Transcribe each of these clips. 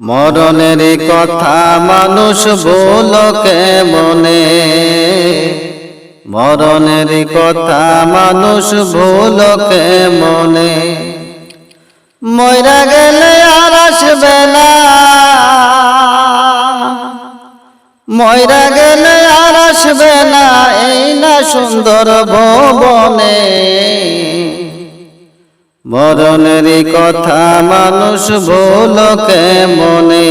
মরণের কথা মানুষ বলকে মনে। মরণের কথা মানুষ ভুলকে মনে। ময়রা গেলে আর আসবে না। ময়রা গেলে আর আসবে না এই না সুন্দর ভবনে। মরণের কথা মানুষ ভুলকে মনে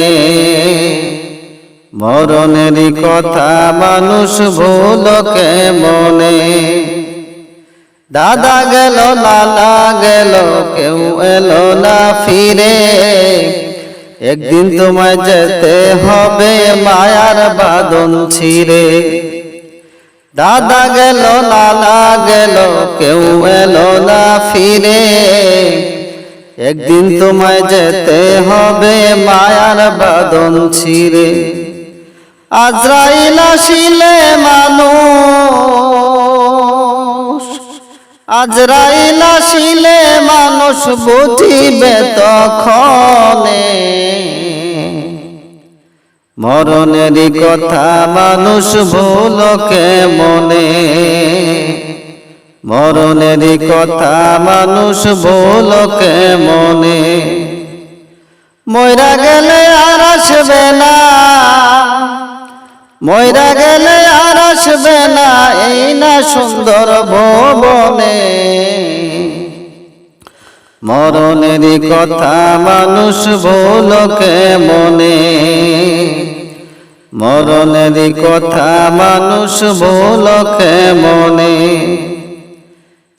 মরণের কথা মানুষ ভুলকে মনে দাদা গেল, লালা গেল, কেউ এলো না ফিরে। একদিন তোমায় যেতে হবে মায়ার বাদন ছিঁড়ে। দাদা গেল, লালা গেল, কেউ এলো না ফিরে। একদিন তোমায় যেতে হবে মায়ার বাদন ছিঁড়ে। আজরাইল আসিলে মানুষ, আজরাইল আসিলে মানুষ বুঝিবে তখনে। মরণের কথা মানুষ ভুলকে মনে মরণের কথা মানুষ ভুলকে মনে ময়রা গেলে আর আসবে না। ময়রা গেলে আর আসবে না এই না সুন্দর ভবনে। মরণের কথা মানুষ ভুলকে মনে। মরণের কথা মানুষ ভুলকে মনে।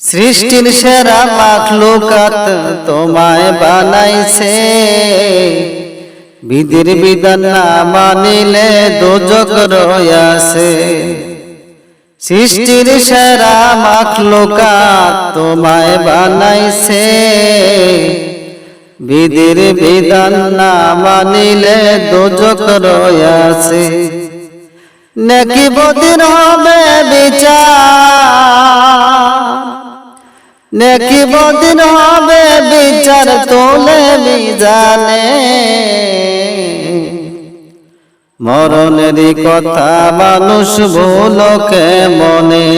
সৃষ্টির সেরা মাখলুকাত তোমায় বানাইছে। বিধির বিধান না মানিলে দোজক রয়াছে সৃষ্টির সেরা মাখলুকাত তোমায় বানাইছে। বিধির বিধান না মানিলে দোজক রয়াছে। নাকি বদিন হবে বিচার। নাকি বদিন হবে বিচার তোলে বিজানে মরণের কথা মানুষ ভুলকে মনে।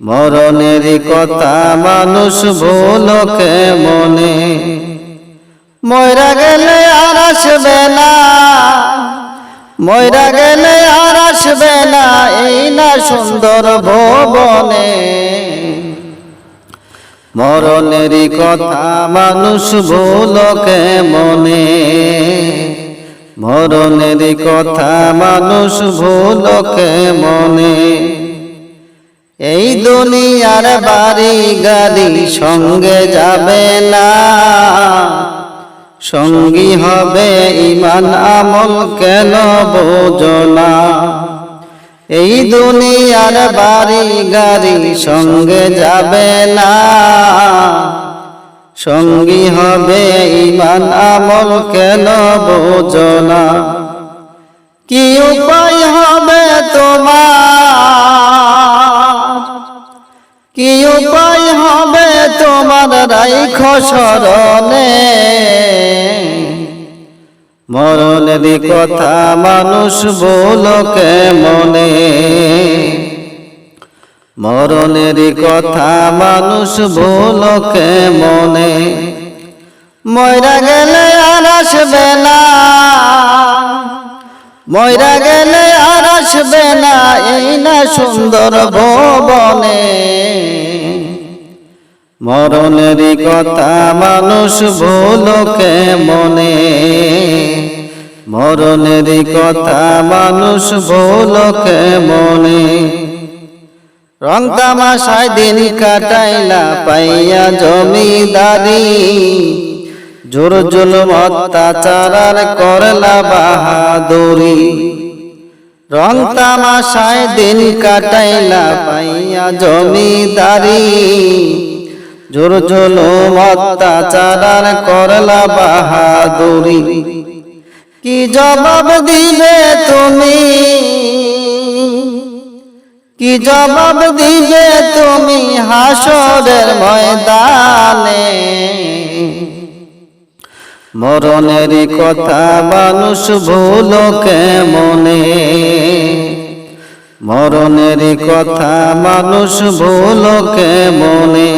মরণের কথা মানুষ ভুলকে মনে। ময়রা গেলে আর আসবে না, ময়রা গেলে আর আসবে না এই না সুন্দর ভবনে। মরণের কথা মানুষ ভুলকে মনে। মরণের কথা মানুষ ভুলকে মনে এই দুনিয়ার বাড়ি গাড়ি সঙ্গে যাবে না। সঙ্গী হবে ইমান আমল কেন বোঝো না। এই দুনিয়ার বাড়ি গাড়ি সঙ্গে যাবে না। সঙ্গী হবে ইমান, আমল কেন বোঝো না? কি উপায় হবে তোমার? কি উপায় হবে তোমার রাইখ স্মরণে? মরণের কথা মানুষ বলকে মনে মরণের কথা মানুষ বলকে মনে ময়রা গেলে আর আসবে না। ময়রা গেলে আর আসবে না এই না সুন্দর ভবনে। মরণের কথা মানুষ ভুলকে মনে মরণের কথা মানুষ ভুলকে মনে রং দিন কাটাইলা পাইয়া জমিদারি। জোর জুলুম অত্যাচার করলা বাহাদুরি। রং দিন কাটাইলা পাইয়া জমিদারি। জোর জুলুম অত্যাচার করলা বাহাদুরি। কি জবাব দিবে তুমি? কি জবাব দিবে তুমি হাসরের ময়দানে? মরণেরই কথা মানুষ ভুল কেমনে? মরণেরই কথা মানুষ ভুল কেমনে?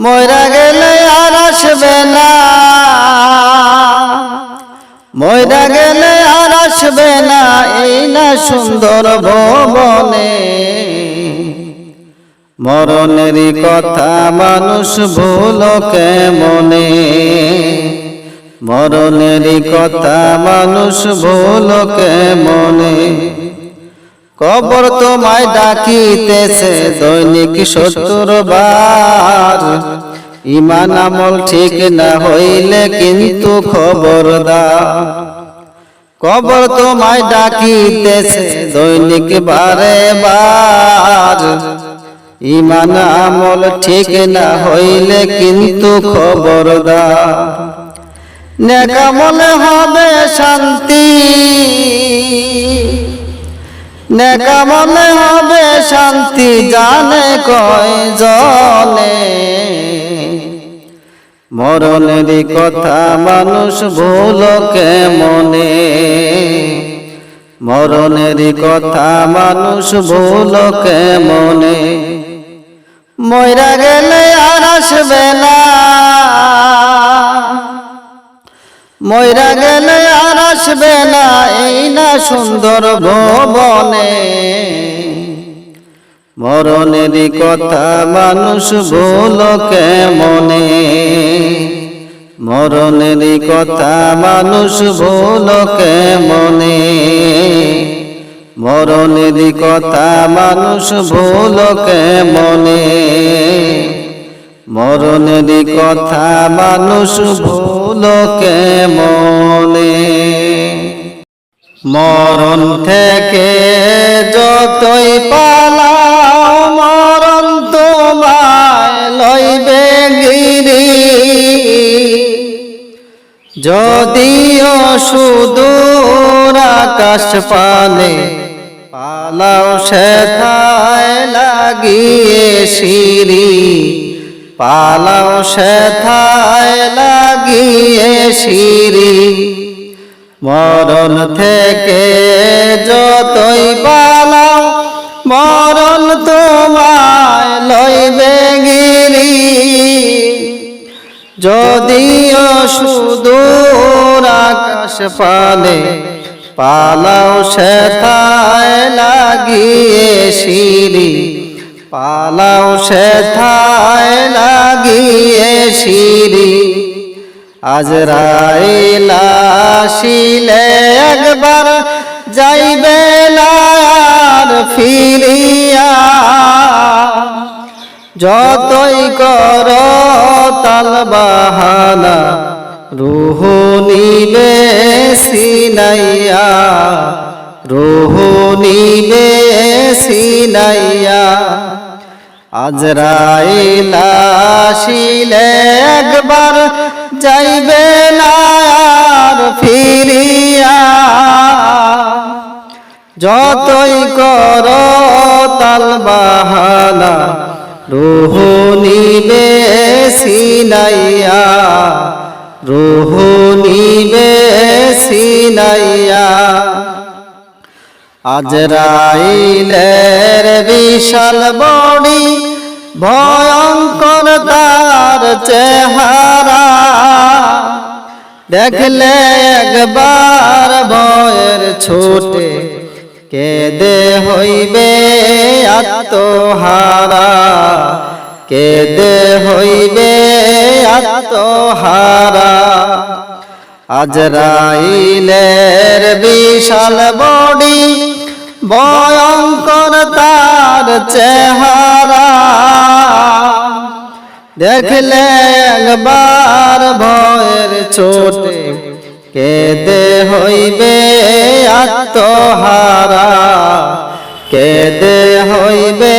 ময়রা গেলে আর আসবে না। ময়রা গেলে আসবে না এই না সুন্দর ভবনে। মরণেরই কথা মানুষ ভুল কেমনে? মরণেরই কথা মানুষ ভুল কেমনে? কবর তোমায় ডাকিতেছে দৈনিক সত্তর বার ইমান আমল ঠিক না হইলে কিন্তু খবর দা কবর তোমায় ডাকিতেছে, দৈনিক বারে বার। ইমান আমল ঠিক না হইলে কিন্তু খবর দা নেকামলে হবে শান্তি। নেকামলে হবে শান্তি, জানে কয় জনে মরণেরই কথা মানুষ ভুল কেমনে? মরণেরই কথা মানুষ ভুল কেমনে? ময়রা গেলে আর আসবে না। ময়রা গেলে আর আসবে না এই না সুন্দর ভবনে। মরণেরই কথা মানুষ ভুল কেমনে? মরণেরই কথা মানুষ ভুল কেমনে? মরণেরই কথা মানুষ ভুল কেমনে? মরণেরই কথা মানুষ ভুল কেমনে? মরণ থেকে সুদূর আকাশ পানে, পালাও সেথায় লাগিয়ে সিঁড়ি। পালাও সেথায় লাগিয়ে সিঁড়ি। মরণ থেকে যতই পালাও, মরণ তোমায় লইবে গিরি। যদিও আকাশ পানে, পালাও সেথায় লাগিয়ে সিঁড়ি। পালাও সেথায় লাগিয়ে সিঁড়ি। আজ রাইলা শিলে একবার যাইবে আর ফিরিয়া। যতই কর তাল বাহানা রুহ নিবে সিনাইয়া রুহ নিবে সিনাইয়া আজরাইলা শিলে একবার যাইবে না আর ফিরিয়া। যতই কর তাল বাহানা রুহ নিবে সিনাইয়া রুহ নিবে সিনাইয়া আজরাইলের বিশাল বড়ি, ভয়ঙ্কর তার চেহারা। দেখলে একবার ভয়ের ছোটে, কেদে হইবে আত্মহারা। কেদে হইবে আত্মহারা। আজরাইলের বিশাল বডি, ভয়ঙ্কর তার চেহারা। দেখলে একবার ভয়ের ছোটে, কেদে হইবে আত্মহারা। কেদে হইবে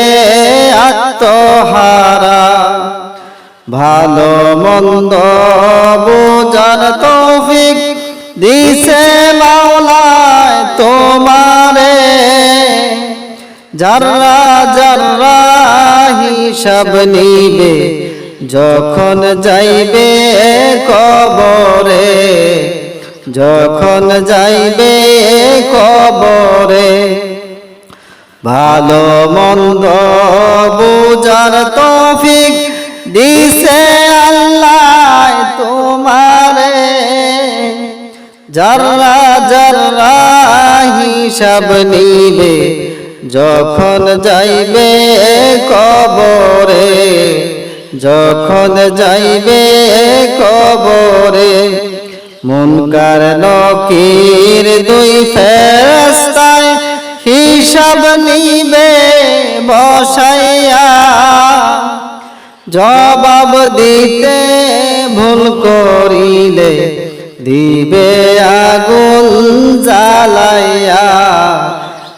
আত্মহারা। ভালো মন্দ বোঝার তৌফিক দিছে মাওলায় তোমারে। যারা যারা হিসাব নিবে, যখন যাইবে কবরে, যখন যাইবে কবরে। ভালো মন্দ বুঝার তৌফিক দিছে আল্লাহ তোমারে। যারা যারা হিসাব নিবে, যখন যাইবে কবরে, যখন যাইবে কবরে মুনকার নকির দুই ফেরস্তায় হিসাব নিবে বসাইয়া, জবাব দিতে ভুল করিলে দিবে আগুন জ্বালাইয়া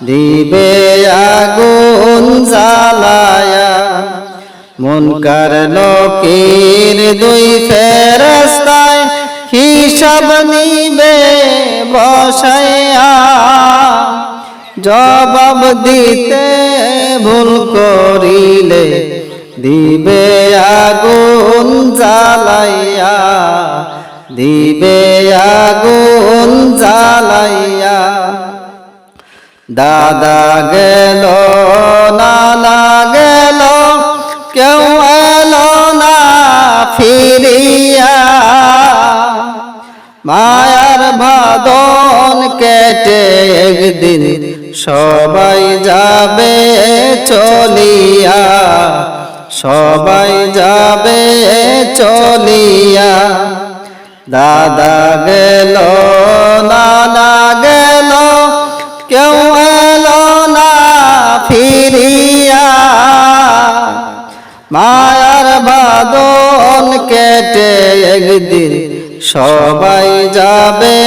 দিবে আগুন জ্বালায়া। মুনকার নকির দুই ফেরস্তায় হিসাব নিবে বসাইয়া জবাব দিতে ভুল করিলে দিবে আগুন জ্বালাইয়া দিবে আগুন জ্বালাইয়া। দাদা গেল, নানা গেল, কেউ এলো না ফিরিয়া। মায়ার ভাদন কেটে একদিন সবাই যাবে চলিয়া। সবাই যাবে চলিয়া। দাদা গেল নানা গেল, কেউ এলো না ফিরিয়া। মায়ার বাদন কেটে একদিন সবাই যাবে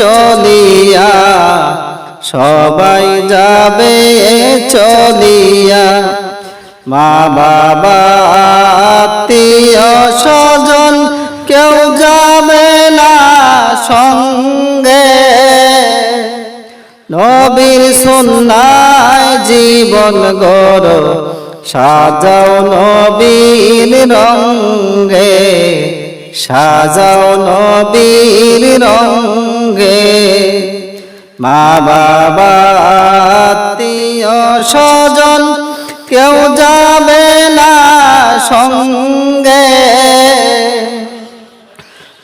চলিয়া, সবাই যাবে চলিয়া। মা বাবা, আত্মীয় স্বজন, কেউ না সঙ্গে নবীর সুন্নায় জীবন গর সাজাও নবীর রঙ্গে, সাজাও নবীর রঙ্গে। মা বাবা, আত্মীয় স্বজন, কেউ যাবে না সঙ্গে।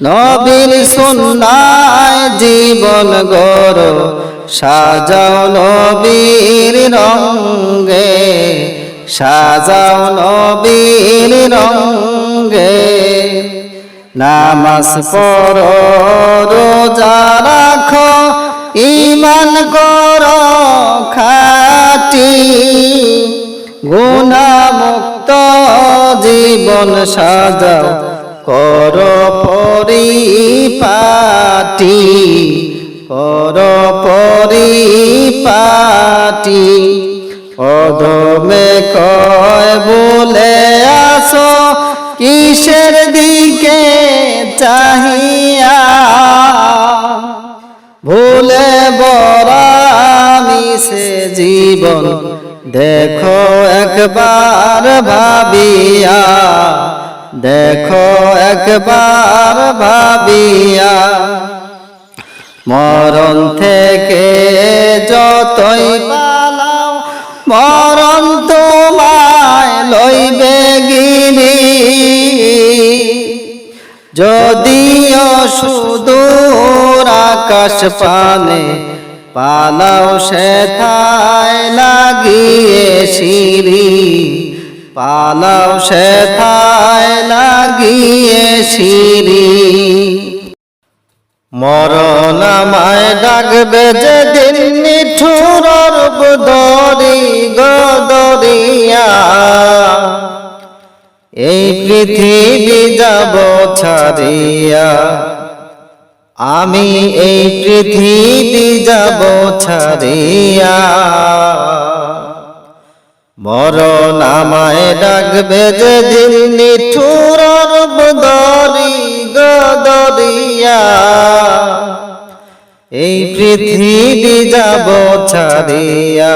নবীর সুন্নায় জীবন গর, সাজাও নবীর রঙ্গে সাজাও নবীর রঙ্গে নামাজ পড়, রোজা রাখো ইমান কর, খাটি। গুণামুক্ত জীবন সাজাও কর পরিপাটি কর পরিপাটি। অধমে কয়, বলে আসো, কিসের দিকে চাহিয়া? ভুলে বরামি সে জীবন, দেখো একবার ভাবিয়া। দেখো একবার ভাবিয়া, মরণ থেকে যতই পালাও, মরণ তোমায় লইবে গিরি যদিও সুদূর আকাশ পানে পালাও, সেথায় লাগিয়ে সিঁড়ি। পালাও, সেথায় লাগিয়ে সিঁড়ি মরণ আমায় ডাকবে যেদিন নিঠুরর দরি গদরিয়া এই পৃথিবী যাব ছাড়িয়া। আমি এই পৃথিবী যাব ছাড়িয়া। মরণ আমায় ডাকবে যেদিন নিঠুরর দরি গদরিয়া। এই পৃথিবী যাব ছাড়িয়া।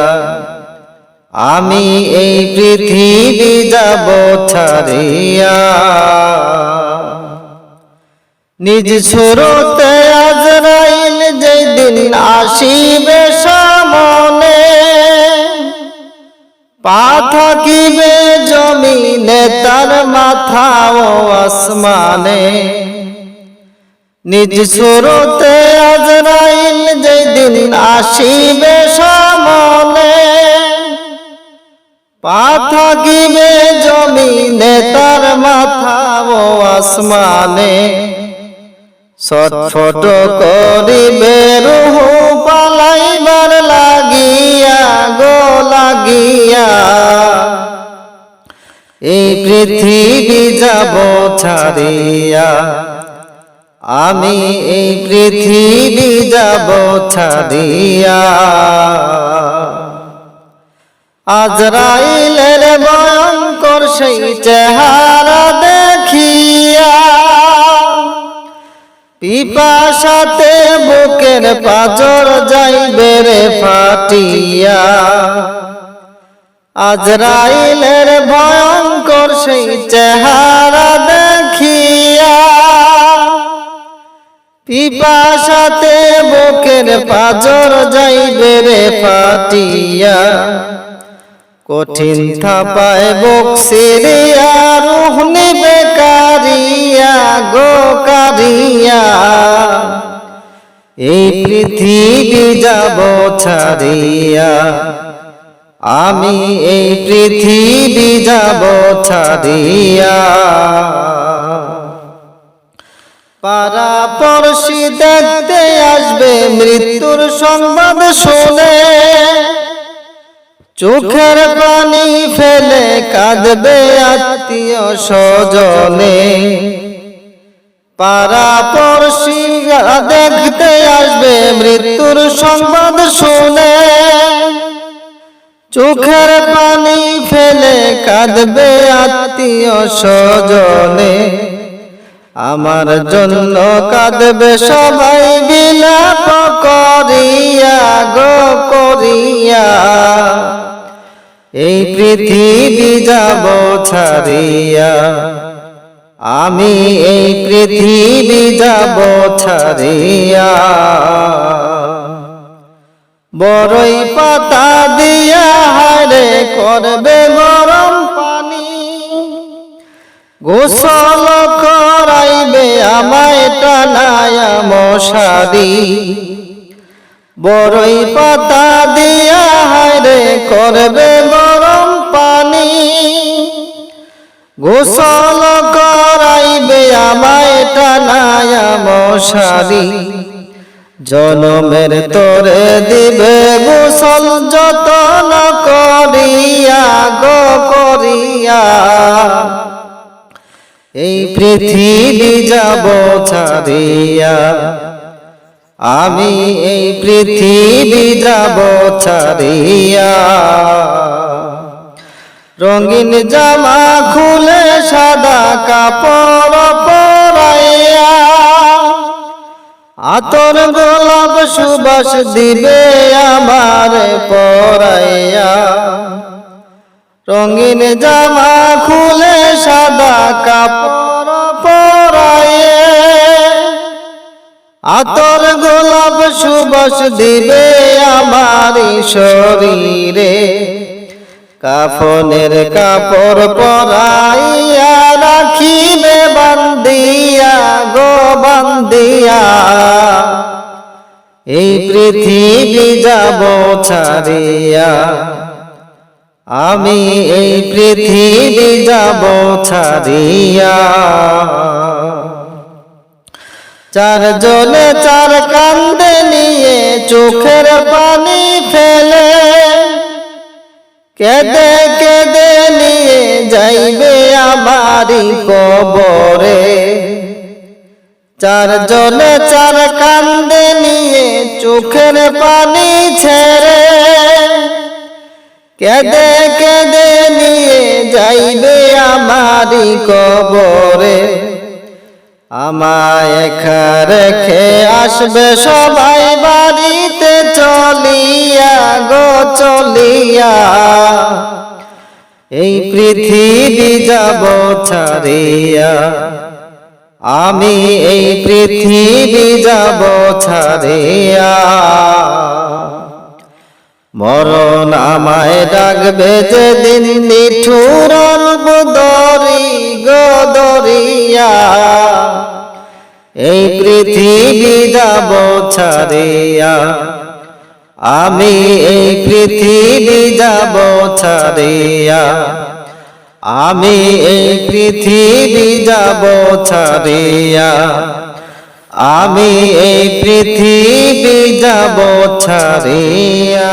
আমি এই পৃথিবী যাব ছাড়িয়া। নিজ সুরতে আজরাইল যেদিন আসিবে সামনে পা থাকিবে জমিনে তার মাথা ও আসমানে। নিজ সুরতে আজরাইল যেদিন আসিবে সামনে। পা থাকিবে জমিনে তার মাথা ও আসমানে। ছটফট করিবে রুহ গো লাগিয়া এই পৃথিবী যাব ছাড়িয়া। আমি এই পৃথিবী যাব ছাড়িয়া। আজরাইলের ভয়ঙ্কর সেই চেহারা দেখিয়া, পিপাসাতে বুকের পাজর যাইবে রে ফাটিয়া। আজরাইলের ভয়ঙ্কর সেই চেহারা দেখিয়া পিপাসাতে বুকের পাজর যাইবে রে ফাটিয়া। কঠিন থাপায় বক্সিরিয়া রুহ নিবে কারিয়া, গো কারিয়া। এই পৃথিবী যাব ছাড়িয়া। আমি এই পৃথিবী যাব ছাড়িয়া। পারা পড়শি দেখতে আসবে, মৃত্যুর সংবাদ শোনে। চোখের পানি ফেলে কাঁদবে আত্মীয় স্বজনে। পারা পড়শি দেখতে আসবে, মৃত্যুর সংবাদ শুনে। চোখের পানি ফেলে কাঁদবে আত্মীয় স্বজনে। আমার জন্য কাঁদবে সবাই বিলাপ করিয়া গো করিয়া। এই পৃথিবী যাব ছাড়িয়া। আমি এই পৃথিবী যাব ছাড়িয়া। বড়ই পাতা দিয়া হারে করবে গরম পানি। গোসল করাইবে আমায় টানায় মশারি। বড়ই পাতা দিয়া হারে করবে গরম পানি। গোসল করাইবে আমায় টানায় মশারি। জনমের তোরে দিবে গোসল যতন করিয়া গো, করিয়া। এই পৃথিবী যাব ছাড়িয়া। আমি এই পৃথিবী যাব ছাড়িয়া। রঙিন জামা খুলে সাদা কাপড় আতর গোলাপ সুবাস দিবে আমার পরাইয়া। রঙিন জামা খুলে সাদা কাপড় আতর গোলাপ সুবাস দিবে আমার শরীরে। কাফনের কাপড় পরাইয়া রাখিবে বান্দিয়া গো বান্দিয়া। এই পৃথিবী যাব ছাড়িয়া। আমি এই পৃথিবী যাব ছাড়িয়া। চার জনে চার কান্দে নিয়ে চোখের পানি ফেলে। কেদে যাইবে আমারি কবরে। চার জনে চার কান্দে নিয়ে চোখের পানি ছেড়ে কেদে কেদে নিয়ে যাইবে আমারি কবরে। আমায় একা রেখে আসবে সবাই বাড়ি পৃথিবীতে চলিয়া গো, চলিয়া। এই পৃথিবী যাব ছাড়িয়া। আমি এই পৃথিবী যাব ছাড়িয়া। মরণ আমায় ডাকবে যে দিন নিঠুর দরি গদরিয়া এই পৃথিবী যাব ছাড়িয়া। আমি এই পৃথিবী যাব ছাড়িয়া। আমি এই পৃথিবী যাব ছাড়িয়া। আমি এই পৃথিবী যাব ছাড়িয়া।